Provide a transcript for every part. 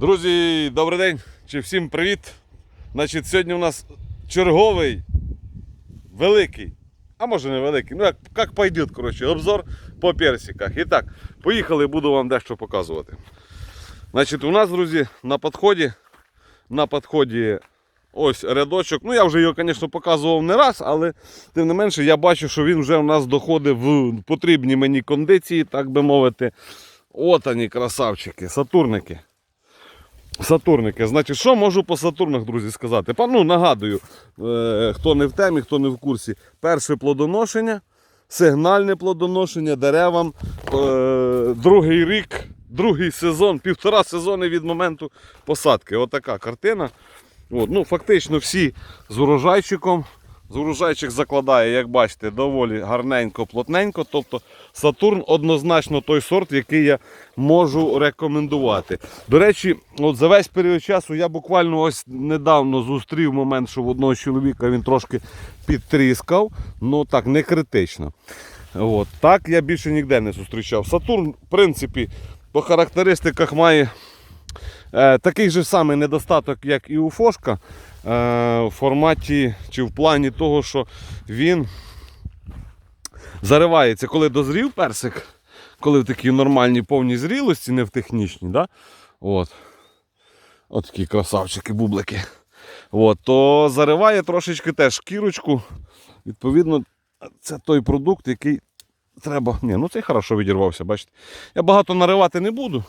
Друзі, добрий день чи всім привіт. Значить, сьогодні у нас черговий великий, а може не великий, ну як, як пойдет, коротше, обзор по персиках. І так, поїхали, буду вам дещо показувати. Значить, у нас, друзі, на підході, на підході ось рядочок. Ну, я вже його, звісно, показував не раз, але тим не менше я бачу, що він вже у нас доходить в потрібні мені кондиції, так би мовити. От вони, красавчики, сатурники. Сатурники. Значить, що можу по Сатурнах, друзі, сказати? Ну, нагадую, е, хто не в темі, хто не в курсі. Перше плодоношення, сигнальне плодоношення деревам. Е, другий рік, другий сезон, півтора сезони від моменту посадки. Отака картина. От, ну, фактично всі з урожайчиком. З урожайчик закладає, як бачите, доволі гарненько, плотненько. Тобто Сатурн однозначно той сорт, який я можу рекомендувати. До речі, от за весь період часу я буквально ось недавно зустрів момент, що в одного чоловіка він трошки підтріскав, ну так, не критично. От. Так я більше ніде не зустрічав. Сатурн, в принципі, по характеристиках має такий же самий недостаток, як і у Фошка, е, в форматі чи в плані того, що він заривається, коли дозрів персик, коли в такій нормальній повній зрілості, не в технічній. Да? От. От такі красавчики, бублики. От, то зариває трошечки теж шкірочку. Відповідно, це той продукт, який треба. Ні, ну цей хорошо відірвався, бачите. Я багато наривати не буду.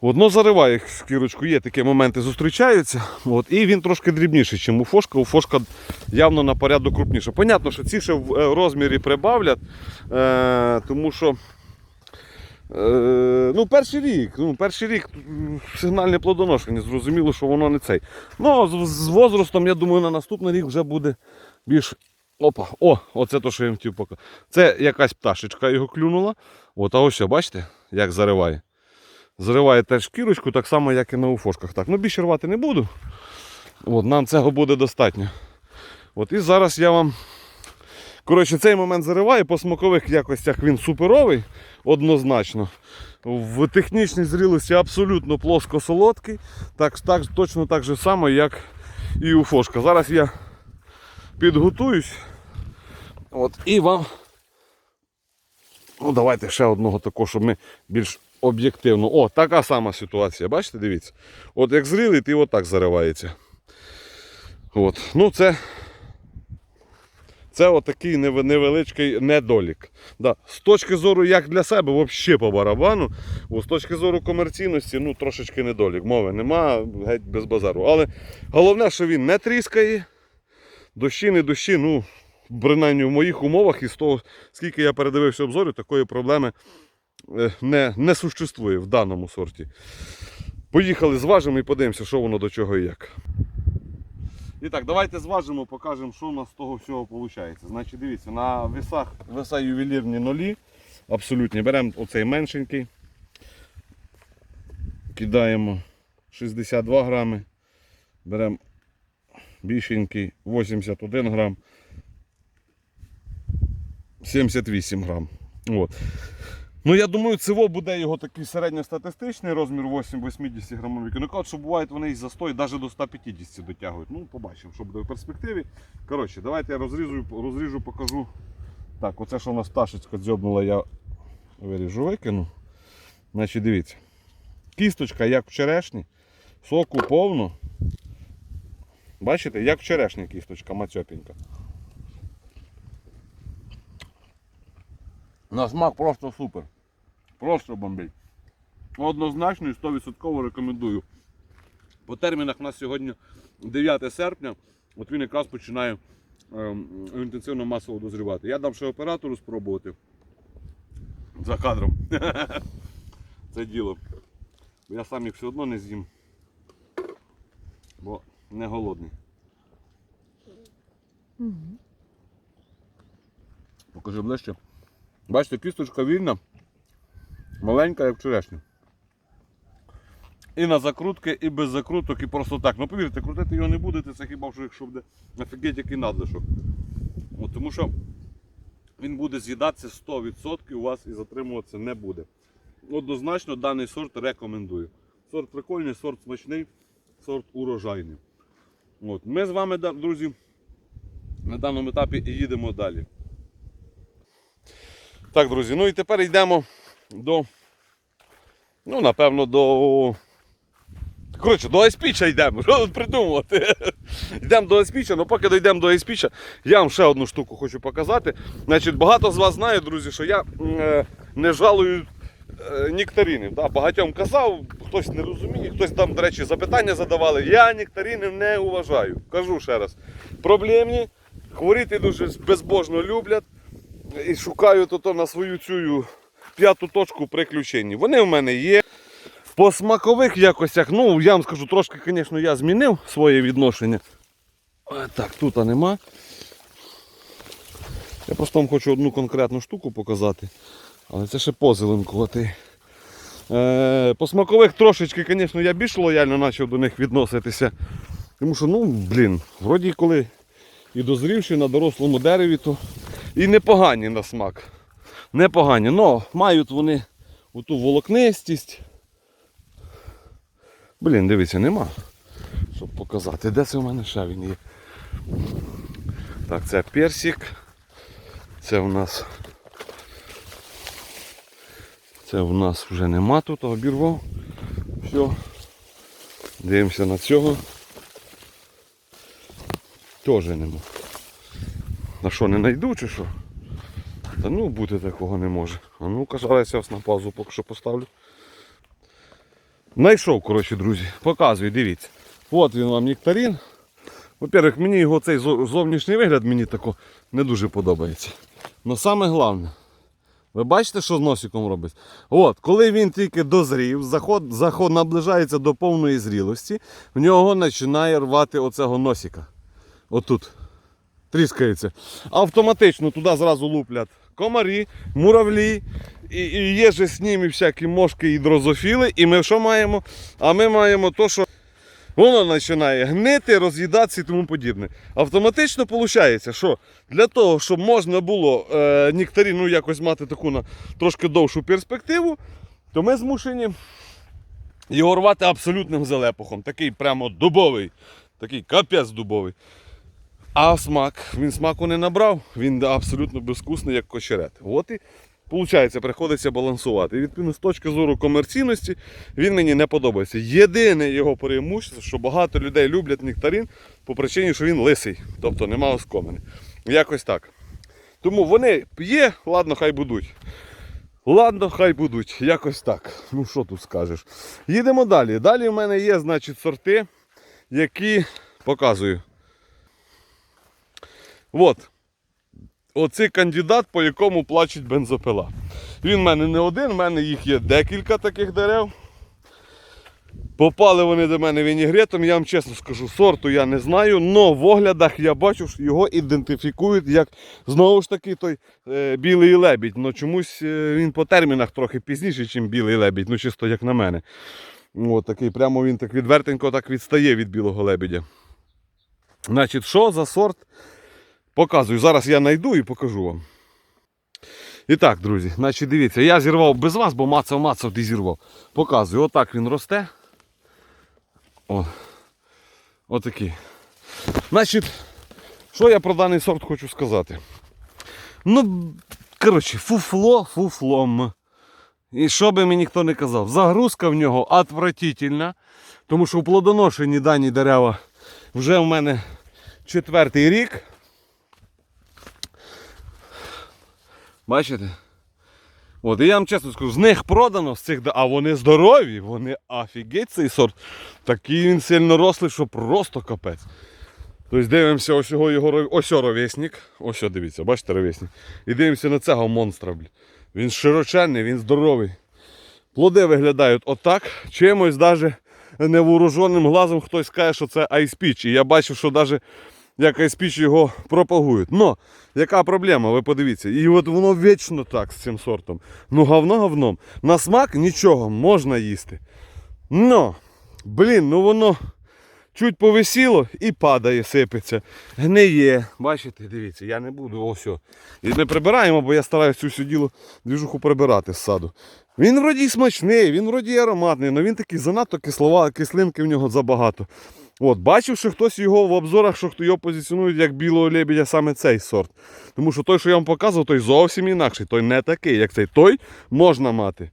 Одно зариває шкірочку, є такі моменти зустрічаються. От, і він трошки дрібніший, ніж у фошка. У фошка явно на порядок крупніше. Понятно, що ці ще в е, розмірі прибавлять, е, тому що е, ну, перший рік, ну, перший рік сигнальне плодоношення, зрозуміло, що воно не цей. Ну, з, з возрастом, я думаю, на наступний рік вже буде більш. Опа, о, оце то, що я хотів показати. Це якась пташечка його клюнула. От, а ось, бачите, як зариває. Зариває теж шкірочку, так само, як і на уфошках. Так, ну більше рвати не буду. От, нам цього буде достатньо. От, і зараз я вам. Коротше, цей момент зариває, по смакових якостях він суперовий, однозначно. В технічній зрілості абсолютно плоско-солодкий. Так, так, точно так же само, як і у фошка. Зараз я підготуюсь. От, і вам. Ну, давайте ще одного такого, щоб ми більш об'єктивно. О, така сама ситуація. Бачите, дивіться. От як зрілий, ти отак заривається. От. Ну, це. Це отакий невеличкий недолік. Да. З точки зору, як для себе, взагалі по барабану. О, з точки зору комерційності, ну трошечки недолік. Мови нема, геть без базару. Але головне, що він не тріскає. Дощі, не дощі, ну, принаймні в моїх умовах і з того, скільки я передивився обзорів, такої проблеми не, не существує в даному сорті. Поїхали, зважимо і подивимося, що воно до чого і як. І так, давайте зважимо, покажемо, що у нас з того всього виходить. Значить, дивіться, на весах веса ювелірні нулі. Абсолютні. Беремо оцей меншенький. Кидаємо 62 грами. Беремо більшенький 81 грам. 78 грам. От. Ну, я думаю, ЦВО буде його такий середньостатистичний розмір 8-80 грамовий. Ну, кажуть, що бувають вони і за 100, і навіть до 150 дотягують. Ну, побачимо, що буде в перспективі. Коротше, давайте я розріжу, розріжу, покажу. Так, оце що у нас пташечка дзьобнула, я виріжу, викину. Значить, дивіться. Кісточка, як в черешні, соку повно. Бачите, як в черешні кісточка, мацьопінька. На смак просто супер. Просто бомбить. Однозначно і 100% рекомендую. По термінах у нас сьогодні 9 серпня, от він якраз починає ем, інтенсивно масово дозрівати. Я дам ще оператору спробувати за кадром. Це діло. Я сам їх все одно не з'їм. Бо не голодний. Покажи ближче. Бачите, кісточка вільна, маленька, як черешня. І на закрутки, і без закруток, і просто так. Ну повірте, крутити його не будете, це хіба що якщо буде офігеть який надлишок. От, тому що він буде з'їдатися 100%, у вас і затримуватися не буде. Однозначно даний сорт рекомендую. Сорт прикольний, сорт смачний, сорт урожайний. От. Ми з вами, друзі, на даному етапі і їдемо далі. Так, друзі, ну і тепер йдемо до. Ну, напевно, до. Коротше, до Айспіча йдемо. Що придумувати? Йдемо до Айспіча, ну поки дійдемо до Айспіча, я вам ще одну штуку хочу показати. Значить, багато з вас знає, друзі, що я е, не жалую е, нектаринів. Да? Багатьом казав, хтось не розуміє, хтось там, до речі, запитання задавали. Я нектаринів не уважаю. Кажу ще раз. Проблемні, хворіти дуже безбожно люблять і шукаю то на свою цю п'яту точку приключень. Вони в мене є. По смакових якостях, ну я вам скажу, трошки, звісно, я змінив своє відношення. Так, тут нема. Я просто вам хочу одну конкретну штуку показати. Але це ще позеленкувати. Е, по смакових трошечки, звісно, я більш лояльно почав до них відноситися. Тому що, ну, блін, вроді коли і дозрівши на дорослому дереві, то і непогані на смак. Непогані. Но мають вони оту волокнистість. Блін, дивіться, нема. Щоб показати. Де це в мене ще він є? Так, це персик. Це в нас. Це в нас вже нема тут, обірвав. Все. Дивимося на цього. Теж нема. На що, не знайду чи що? Та ну бути такого не може. А ну-ка, зараз я вас на паузу поки що поставлю. Найшов, коротше, друзі. Показую, дивіться. От він вам нектарин. Во-первых, мені його цей зовнішній вигляд мені тако не дуже подобається. Но саме головне, ви бачите, що з носиком робить? От, коли він тільки дозрів, заход, заход наближається до повної зрілості, в нього починає рвати оцього носика. Отут. Тріскається. Автоматично туди зразу луплять комарі, муравлі, і, і є же з ними всякі мошки і дрозофіли. І ми що маємо? А ми маємо то, що воно починає гнити, роз'їдатися і тому подібне. Автоматично виходить, що для того, щоб можна було е, нектарину якось мати таку на трошки довшу перспективу, то ми змушені його рвати абсолютним залепухом. Такий прямо дубовий, такий капець дубовий. А смак, він смаку не набрав, він абсолютно безвкусний, як кочерет. От і виходить, приходиться балансувати. І відповідно, з точки зору комерційності, він мені не подобається. Єдине його преимущество, що багато людей люблять нектарин по причині, що він лисий, тобто нема оскомини. Якось так. Тому вони є, ладно, хай будуть. Ладно, хай будуть, якось так. Ну що тут скажеш? Їдемо далі. Далі в мене є, значить, сорти, які показую. От. Оцей кандидат, по якому плачуть бензопила. Він в мене не один, в мене їх є декілька таких дерев. Попали вони до мене вінігретом, я вам чесно скажу, сорту я не знаю, але в оглядах я бачу, що його ідентифікують як знову ж таки той е, білий лебідь. Ну чомусь е, він по термінах трохи пізніше, ніж білий лебідь, ну чисто як на мене. От такий, прямо він так відвертенько так відстає від білого лебедя. Значить, що за сорт? Показую. Зараз я знайду і покажу вам. І так, друзі, значить дивіться, я зірвав без вас, бо мацав, мацав, ти зірвав. Показую, отак він росте. О. Отакий. Значить, що я про даний сорт хочу сказати? Ну, коротше, фуфло фуфлом. І що би мені ніхто не казав, загрузка в нього отвратительна, тому що в плодоношенні дані дерева вже в мене четвертий рік. Бачите? От, і я вам чесно скажу, з них продано, з цих, а вони здорові, вони офігеть цей сорт. Такий він сильно рослий, що просто капець. Тобто дивимося ось його, його ось ровесник. Ось дивіться, бачите ровесник. І дивимося на цього монстра. Блін. Він широченний, він здоровий. Плоди виглядають отак. Чимось навіть невооруженим глазом хтось скаже, що це айспіч. І я бачив, що навіть як айспіч його пропагують. Но, яка проблема, ви подивіться. І от воно вічно так з цим сортом. Ну, говно говном. На смак нічого можна їсти. Но, блін, ну воно чуть повисіло і падає, сипеться. Гниє. Бачите, дивіться, я не буду ось. І ми прибираємо, бо я стараюся цю всю діло двіжуху прибирати з саду. Він вроді смачний, він вроді ароматний, але він такий занадто кислова, кислинки в нього забагато. От, бачив, що хтось його в обзорах, що хто його позиціонує як білого лебедя, саме цей сорт. Тому що той, що я вам показував, той зовсім інакший, той не такий, як цей. Той можна мати.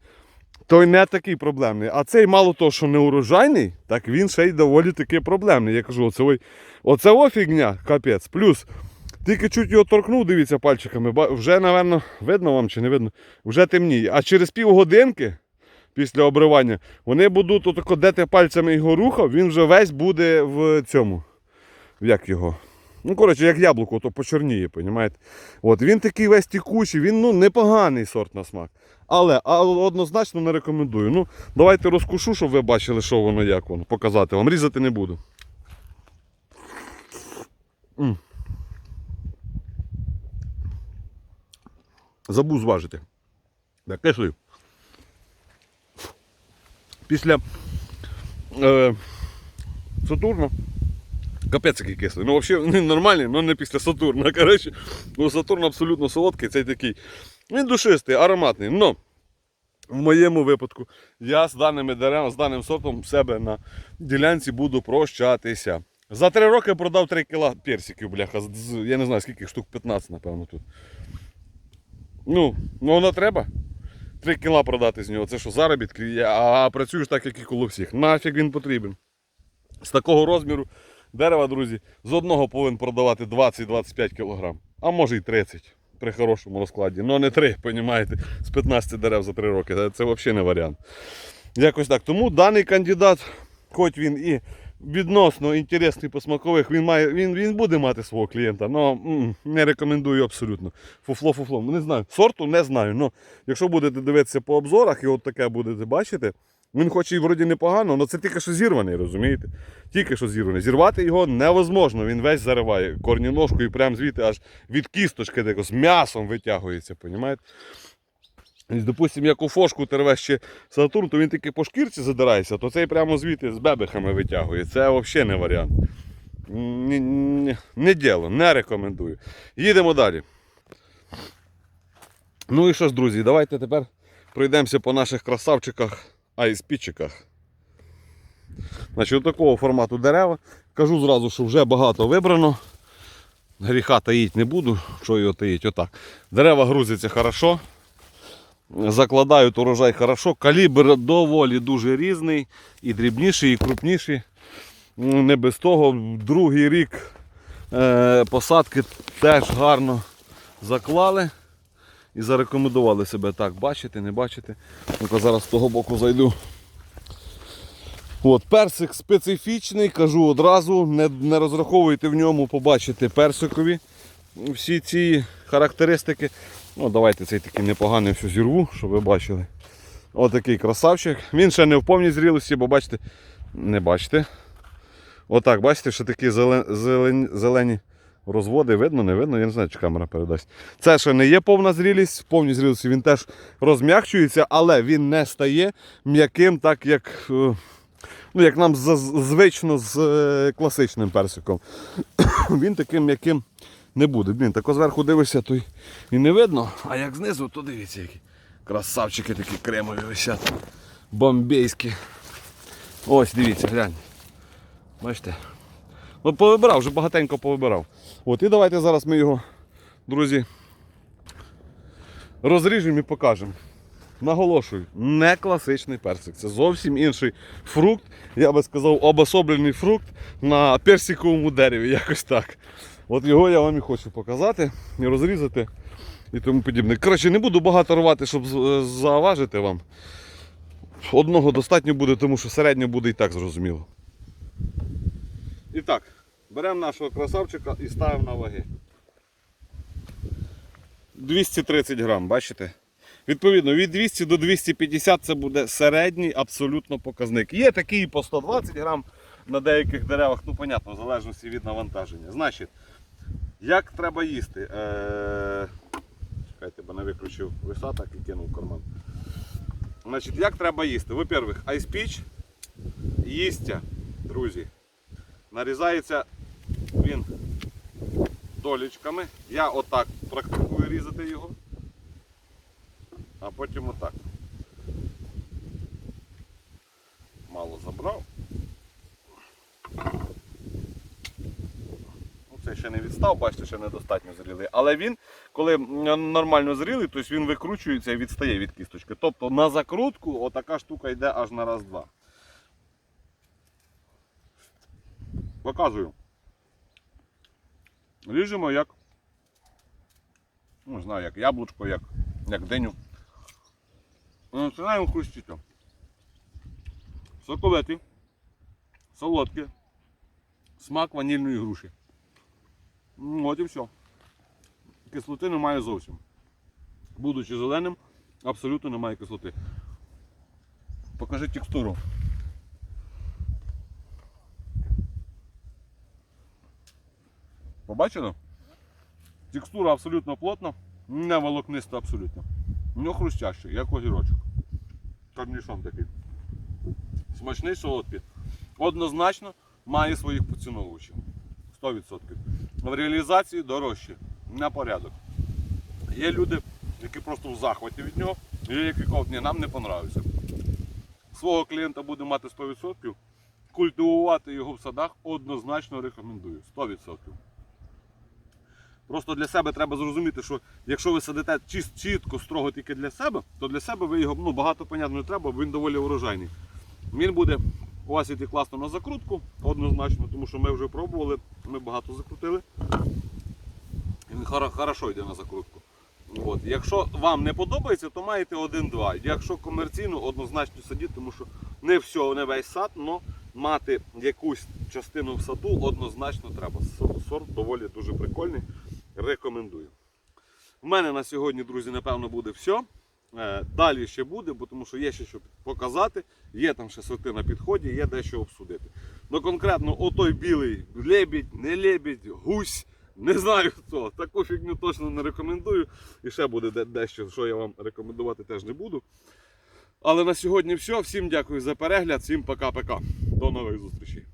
Той не такий проблемний. А цей мало того, що не урожайний, так він ще й доволі таки проблемний. Я кажу, оце, ой- оце о фігня, капець. Плюс, тільки чуть його торкнув, дивіться пальчиками, вже, напевно, видно вам чи не видно, вже темніє. А через півгодинки після обривання вони будуть отако, де пальцями його рухав, він вже весь буде в цьому. Як його? Ну, коротше, як яблуко, то почорніє, понімаєте? От, він такий весь тікучий, він ну, непоганий сорт на смак. Але а, однозначно не рекомендую. Ну, давайте розкушу, щоб ви бачили, що воно, як воно. Показати вам. Різати не буду. М. Забув зважити. Так, кислий. Після е, Сатурна. Капець який кислий. Ну, взагалі, він нормальний, але не після Сатурна. Коротше, ну, Сатурн абсолютно солодкий, цей такий. Він душистий, ароматний. Но в моєму випадку я з даними деревами, з даним сортом себе на ділянці буду прощатися. За три роки продав 3 кіла персиків, бляха. Я не знаю, скільки штук 15, напевно, тут. Ну, ну воно треба. 3 кіла продати з нього. Це що, заробітки, а працюєш так, як і коло всіх. Нафіг він потрібен. З такого розміру дерева, друзі, з одного повинен продавати 20-25 кг, а може й 30 при хорошому розкладі. Ну не 3, понімаєте, з 15 дерев за 3 роки. Це взагалі не варіант. Якось так. Тому даний кандидат, хоч він і відносно інтересний по смакових, він має, він, він буде мати свого клієнта, але не рекомендую абсолютно. Фуфло-фуфло. Ну, Не знаю. Сорту не знаю. але якщо будете дивитися по обзорах і от таке будете бачити, він хоч і вроді непогано, але це тільки що зірваний, розумієте? Тільки що зірваний. Зірвати його невозможно, він весь зариває корні ножкою прямо звідти аж від кісточки з м'ясом витягується, понімаєте? І, Допустим, як у фошку ти рвеш ще Сатурн, то він тільки по шкірці задирається, то цей прямо звідти з бебехами витягує. Це взагалі не варіант. Ні, ні, не діло, не рекомендую. Їдемо далі. Ну і що ж, друзі, давайте тепер пройдемося по наших красавчиках айспічиках. Значить, такого формату дерева. Кажу зразу, що вже багато вибрано. Гріха таїть не буду, що його таїть, отак. Дерева грузяться хорошо. Закладають урожай хорошо. Калібр доволі дуже різний. І дрібніший, і крупніший. Ну, Не без того. Другий рік е, посадки теж гарно заклали. І зарекомендували себе так, бачите, не бачите. Ну-ка зараз з того боку зайду. От, персик специфічний, кажу одразу, не, не розраховуйте в ньому побачити персикові всі ці характеристики. Ну, давайте цей такий непоганий всю зірву, щоб ви бачили. Отакий красавчик. Він ще не в повній зрілості, бо бачите, не бачите. Отак, бачите, що такі зелен, зелені, зелені розводи, видно, не видно, я не знаю, чи камера передасть. Це ще не є повна зрілість, в повній зрілості він теж розм'якчується, але він не стає м'яким, так як, е, ну, як нам звично з е, класичним персиком. він таким м'яким не буде. Блін, тако зверху дивишся, то і не видно. А як знизу, то дивіться, які красавчики такі кремові висять. Бомбейські. Ось, дивіться, глянь. Бачите? Ну, повибирав, вже багатенько повибирав. От, і давайте зараз ми його, друзі, розріжемо і покажемо. Наголошую, не класичний персик. Це зовсім інший фрукт. Я би сказав, обособлений фрукт на персиковому дереві. Якось так. От його я вам і хочу показати і розрізати і тому подібне. Коротше, не буду багато рвати, щоб з- зауважити вам. Одного достатньо буде, тому що середньо буде і так зрозуміло. І так, беремо нашого красавчика і ставимо на ваги. 230 грам, бачите? Відповідно, від 200 до 250 це буде середній абсолютно показник. Є такі і по 120 грам на деяких деревах, ну, понятно, в залежності від навантаження. Значить, як треба їсти? Е... Чекайте, бо не виключив так і кинув карман. Значить, як треба їсти? Во-первых, айспіч їстя, друзі. Нарізається він долічками. Я отак практикую різати його. А потім отак. мало забрав. Ну, Це ще не відстав, бачите, ще недостатньо зрілий. Але він, коли нормально зрілий, то він викручується і відстає від кісточки. Тобто на закрутку отака штука йде аж на раз-два. Показую. Ріжемо як. Ну, знаю, як яблучко, як, як диню. Починаємо хрустіти. Соковитий, солодкий, смак ванільної груші. Ну, От і все. Кислоти немає зовсім. Будучи зеленим, абсолютно немає кислоти. Покажи текстуру. Побачили? Текстура абсолютно плотна, не волокниста абсолютно. Ну хрустящий, як огірочок. Корнішон такий. Смачний солодкий. Однозначно має своїх поціновувачів. 100%. В реалізації дорожче. На порядок. Є люди, які просто в захваті від нього, є які кажуть, ні, нам не понравився. Свого клієнта буде мати 100%. Культивувати його в садах однозначно рекомендую. 100%. Просто для себе треба зрозуміти, що якщо ви садите чіс- чітко, строго тільки для себе, то для себе ви його ну, багато понятно не треба, бо він доволі урожайний. Він буде у вас іти класно на закрутку, однозначно, тому що ми вже пробували, ми багато закрутили. Він хорошо йде на закрутку. От. Якщо вам не подобається, то маєте один-два. Якщо комерційно, однозначно садіть, тому що не все, не весь сад, але мати якусь частину в саду однозначно треба. Сорт доволі дуже прикольний. Рекомендую. У мене на сьогодні, друзі, напевно, буде все. Е, Далі ще буде, бо тому що є ще що показати, є там ще сорти на підході, є дещо обсудити. Ну конкретно отой білий лебідь, не лебідь, гусь, не знаю хто. Таку фігню точно не рекомендую. І ще буде дещо, що я вам рекомендувати теж не буду. Але на сьогодні все. Всім дякую за перегляд, всім пока-пока. До нових зустрічей.